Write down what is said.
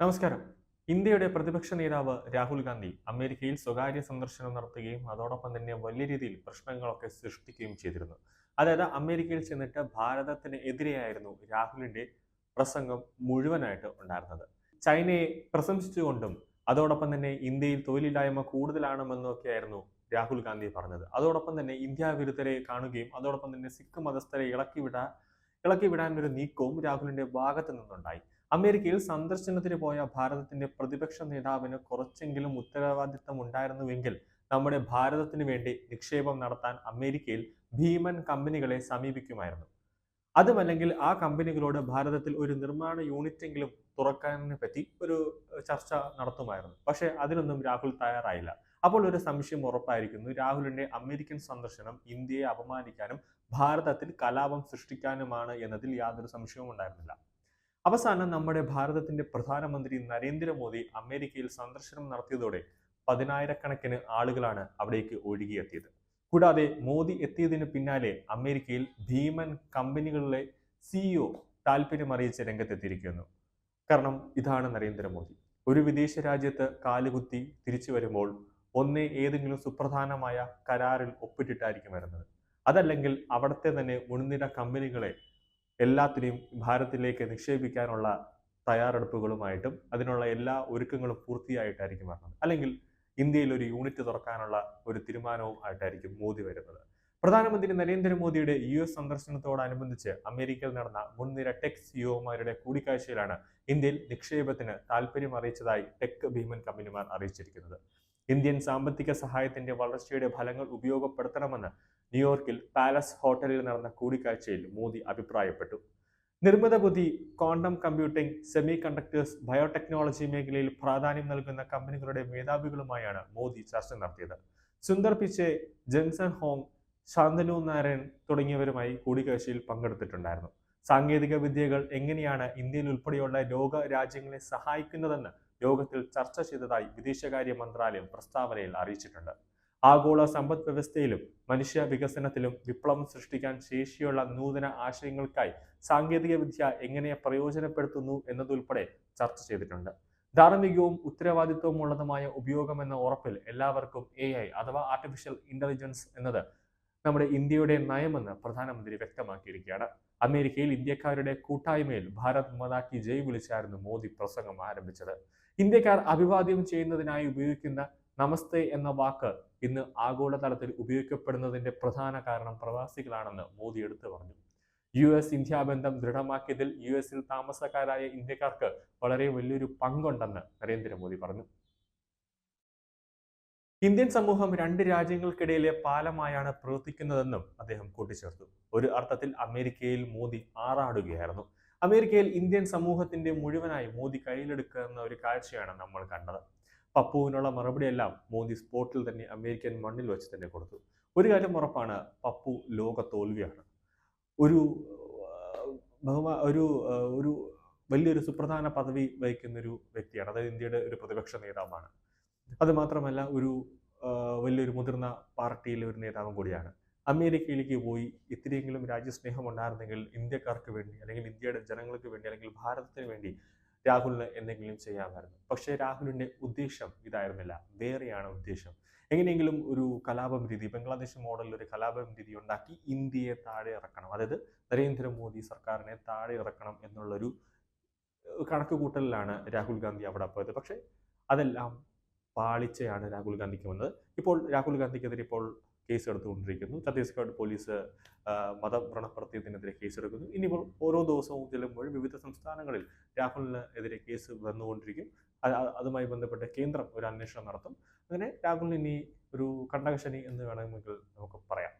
നമസ്കാരം. ഇന്ത്യയുടെ പ്രതിപക്ഷ നേതാവ് രാഹുൽ ഗാന്ധി അമേരിക്കയിൽ സ്വകാര്യ സന്ദർശനം നടത്തുകയും അതോടൊപ്പം തന്നെ വലിയ രീതിയിൽ പ്രശ്നങ്ങളൊക്കെ സൃഷ്ടിക്കുകയും ചെയ്തിരുന്നു. അതായത് അമേരിക്കയിൽ ചെന്നിട്ട് ഭാരതത്തിന് എതിരെയായിരുന്നു രാഹുലിന്റെ പ്രസംഗം മുഴുവനായിട്ട് ഉണ്ടായിരുന്നത്. ചൈനയെ പ്രശംസിച്ചുകൊണ്ടും അതോടൊപ്പം തന്നെ ഇന്ത്യയിൽ തൊഴിലില്ലായ്മ കൂടുതലാണെന്നൊക്കെയായിരുന്നു രാഹുൽ ഗാന്ധി പറഞ്ഞത്. അതോടൊപ്പം തന്നെ ഇന്ത്യ വിരുദ്ധരെ കാണുകയും അതോടൊപ്പം തന്നെ സിഖ് മതസ്ഥരെ ഇളക്കി വിടാൻ ഇളക്കി വിടാനൊരു നീക്കവും രാഹുലിന്റെ ഭാഗത്ത് നിന്നുണ്ടായി. അമേരിക്കയിൽ സന്ദർശനത്തിന് പോയ ഭാരതത്തിന്റെ പ്രതിപക്ഷ നേതാവിന് കുറച്ചെങ്കിലും ഉത്തരവാദിത്തം ഉണ്ടായിരുന്നുവെങ്കിൽ നമ്മുടെ ഭാരതത്തിന് വേണ്ടി നിക്ഷേപം നടത്താൻ അമേരിക്കയിൽ ഭീമൻ കമ്പനികളെ സമീപിക്കുമായിരുന്നു. അതുമല്ലെങ്കിൽ ആ കമ്പനികളോട് ഭാരതത്തിൽ ഒരു നിർമ്മാണ യൂണിറ്റ് എങ്കിലും തുറക്കാനെ പറ്റി ഒരു ചർച്ച നടത്തുമായിരുന്നു. പക്ഷേ അതിനൊന്നും രാഹുൽ തയ്യാറായില്ല. അപ്പോൾ ഒരു സംശയം ഉറപ്പായിരിക്കുന്നു. രാഹുലിന്റെ അമേരിക്കൻ സന്ദർശനം ഇന്ത്യയെ അപമാനിക്കാനും ഭാരതത്തിൽ കലാപം സൃഷ്ടിക്കാനുമാണ് എന്നതിൽ യാതൊരു സംശയവും ഉണ്ടായിരുന്നില്ല. അവസാനം നമ്മുടെ ഭാരതത്തിന്റെ പ്രധാനമന്ത്രി നരേന്ദ്രമോദി അമേരിക്കയിൽ സന്ദർശനം നടത്തിയതോടെ പതിനായിരക്കണക്കിന് ആളുകളാണ് അവിടേക്ക് ഒഴുകിയെത്തിയത്. കൂടാതെ മോദി എത്തിയതിന് പിന്നാലെ അമേരിക്കയിൽ ഭീമൻ കമ്പനികളിലെ സിഇഒ താല്പര്യം അറിയിച്ച് രംഗത്തെത്തിയിരിക്കുന്നു. കാരണം ഇതാണ് നരേന്ദ്രമോദി. ഒരു വിദേശ രാജ്യത്ത് കാലുകുത്തി തിരിച്ചു വരുമ്പോൾ ഒന്നേ ഏതെങ്കിലും സുപ്രധാനമായ കരാറിൽ ഒപ്പിട്ടിട്ടായിരിക്കും വരുന്നത്. അതല്ലെങ്കിൽ അവിടുത്തെ തന്നെ മുൻനിര കമ്പനികളെ എല്ലാത്തിനെയും ഭാരതത്തിലേക്ക് നിക്ഷേപിക്കാനുള്ള തയ്യാറെടുപ്പുകളുമായിട്ടും അതിനുള്ള എല്ലാ ഒരുക്കങ്ങളും പൂർത്തിയായിട്ടായിരിക്കും വരുന്നത്. അല്ലെങ്കിൽ ഇന്ത്യയിൽ ഒരു യൂണിറ്റ് തുറക്കാനുള്ള ഒരു തീരുമാനവും ആയിട്ടായിരിക്കും മോദി വരുന്നത്. പ്രധാനമന്ത്രി നരേന്ദ്രമോദിയുടെ യു എസ് സന്ദർശനത്തോടനുബന്ധിച്ച് അമേരിക്കയിൽ നടന്ന മുൻനിര ടെക് സിഇഒമാരുടെ കൂടിക്കാഴ്ചയിലാണ് ഇന്ത്യയിൽ നിക്ഷേപത്തിന് താല്പര്യം അറിയിച്ചതായി ടെക് ഭീമൻ കമ്പനിമാർ അറിയിച്ചിരിക്കുന്നത്. ഇന്ത്യൻ സാമ്പത്തിക സഹായത്തിന്റെ വളർച്ചയുടെ ഫലങ്ങൾ ഉപയോഗപ്പെടുത്തണമെന്ന് ന്യൂയോർക്കിൽ പാലസ് ഹോട്ടലിൽ നടന്ന കൂടിക്കാഴ്ചയിൽ മോദി അഭിപ്രായപ്പെട്ടു. നിർമ്മിത ബുദ്ധി quantum computing semi conductors biotechnology മേഖലയിൽ പ്രാധാന്യം നൽകുന്ന കമ്പനികളുടെ മേധാവികളുമായാണ് മോദി ചർച്ച നടത്തിയത്. സുന്ദർ പിച്ചെ ജെൻസൺ ഹോങ് ശാന്തനു നാരായൺ തുടങ്ങിയവരുമായി കൂടിക്കാഴ്ചയിൽ പങ്കെടുത്തിട്ടുണ്ടായിരുന്നു. സാങ്കേതിക വിദ്യകൾ എങ്ങനെയാണ് ഇന്ത്യയിൽ ഉൾപ്പെടെയുള്ള ലോക രാജ്യങ്ങളെ സഹായിക്കുന്നതെന്ന് യോഗത്തിൽ ചർച്ച ചെയ്തതായി വിദേശകാര്യ മന്ത്രാലയം പ്രസ്താവനയിൽ അറിയിച്ചിട്ടുണ്ട്. ആഗോള സമ്പദ് വ്യവസ്ഥയിലും മനുഷ്യ വികസനത്തിലും വിപ്ലവം സൃഷ്ടിക്കാൻ ശേഷിയുള്ള നൂതന ആശയങ്ങൾക്കായി സാങ്കേതിക വിദ്യ എങ്ങനെ പ്രയോജനപ്പെടുത്തുന്നു എന്നതുൾപ്പെടെ ചർച്ച ചെയ്തിട്ടുണ്ട്. ധാർമ്മികവും ഉത്തരവാദിത്വവും ഉള്ളതുമായ ഉപയോഗം എന്ന ഉറപ്പിൽ എല്ലാവർക്കും എ ഐ അഥവാ ആർട്ടിഫിഷ്യൽ ഇന്റലിജൻസ് എന്നത് നമ്മുടെ ഇന്ത്യയുടെ നയമെന്ന് പ്രധാനമന്ത്രി വ്യക്തമാക്കിയിരിക്കുകയാണ്. അമേരിക്കയിൽ ഇന്ത്യക്കാരുടെ കൂട്ടായ്മയിൽ ഭാരത് മതാക്കി ജയ് വിളിച്ചായിരുന്നു മോദി പ്രസംഗം ആരംഭിച്ചത്. ഇന്ത്യക്കാർ അഭിവാദ്യം ചെയ്യുന്നതിനായി ഉപയോഗിക്കുന്ന നമസ്തേ എന്ന വാക്ക് ഇന്ന് ആഗോളതലത്തിൽ ഉപയോഗിക്കപ്പെടുന്നതിന്റെ പ്രധാന കാരണം പ്രവാസികളാണെന്ന് മോദി എടുത്തു പറഞ്ഞു. യു എസ് ഇന്ത്യ ബന്ധം ദൃഢമാക്കിയതിൽ യു എസിൽ താമസക്കാരായ ഇന്ത്യക്കാർക്ക് വളരെ വലിയൊരു പങ്കുണ്ടെന്ന് നരേന്ദ്രമോദി പറഞ്ഞു. ഇന്ത്യൻ സമൂഹം രണ്ട് രാജ്യങ്ങൾക്കിടയിലെ പാലമായാണ് പ്രവർത്തിക്കുന്നതെന്നും അദ്ദേഹം കൂട്ടിച്ചേർത്തു. ഒരു അർത്ഥത്തിൽ അമേരിക്കയിൽ മോദി ആറാടുകയായിരുന്നു. അമേരിക്കയിൽ ഇന്ത്യൻ സമൂഹത്തിന്റെ മുഴുവനായി മോദി കയ്യിലെടുക്കുന്ന ഒരു കാഴ്ചയാണ് നമ്മൾ കണ്ടത്. പപ്പുവിനുള്ള മറുപടിയെല്ലാം മോദി സ്പോട്ടിൽ തന്നെ അമേരിക്കൻ മണ്ണിൽ വെച്ച് തന്നെ കൊടുത്തു. ഒരു കാര്യം ഉറപ്പാണ് പപ്പു ലോക തോൽവിയാണ്. ഒരു ബഹുമാ ഒരു ഒരു വലിയൊരു സുപ്രധാന പദവി വഹിക്കുന്ന ഒരു വ്യക്തിയാണ് അതായത് ഇന്ത്യയുടെ ഒരു പ്രതിപക്ഷ നേതാവാണ്. അതുമാത്രമല്ല ഒരു വലിയൊരു മുതിർന്ന പാർട്ടിയിലെ ഒരു നേതാവും കൂടിയാണ്. അമേരിക്കയിലേക്ക് പോയി ഇത്തിരിയെങ്കിലും രാജ്യസ്നേഹം ഉണ്ടായിരുന്നെങ്കിൽ ഇന്ത്യക്കാർക്ക് വേണ്ടി അല്ലെങ്കിൽ ഇന്ത്യയുടെ ജനങ്ങൾക്ക് വേണ്ടി അല്ലെങ്കിൽ ഭാരതത്തിന് വേണ്ടി രാഹുലിന് എന്തെങ്കിലും ചെയ്യാമായിരുന്നു. പക്ഷേ രാഹുലിന്റെ ഉദ്ദേശം ഇതായിരുന്നില്ല. വേറെയാണ് ഉദ്ദേശം. എങ്ങനെയെങ്കിലും ഒരു കലാപം രീതി ബംഗ്ലാദേശ് മോഡലിൽ ഒരു കലാപം രീതി ഉണ്ടാക്കി ഇന്ത്യയെ താഴെ ഇറക്കണം. അതായത് നരേന്ദ്രമോദി സർക്കാരിനെ താഴെ ഇറക്കണം എന്നുള്ളൊരു കണക്ക് കൂട്ടലിലാണ് രാഹുൽ ഗാന്ധി അവിടെ പോയത്. പക്ഷേ അതെല്ലാം പാളിച്ചയാണ് രാഹുൽ ഗാന്ധിക്ക് വന്നത്. ഇപ്പോൾ രാഹുൽ ഗാന്ധിക്കെതിരെ ഇപ്പോൾ കേസ് എടുത്തുകൊണ്ടിരിക്കുന്നു ഛത്തീസ്ഗഡ് പോലീസ് മതവ്രണപ്പെടുത്തിയതിനെതിരെ കേസെടുക്കുന്നു. ഇനിയിപ്പോൾ ഓരോ ദിവസവും ചെല്ലുമ്പോൾ വിവിധ സംസ്ഥാനങ്ങളിൽ രാഹുലിന് എതിരെ കേസ് വന്നുകൊണ്ടിരിക്കും. അതുമായി ബന്ധപ്പെട്ട് കേന്ദ്രം ഒരു അന്വേഷണം നടത്തും. അങ്ങനെ രാഹുലിന് ഇനി ഒരു കണ്ടകശനി എന്ന് വേണമെങ്കിൽ നമുക്ക് പറയാം.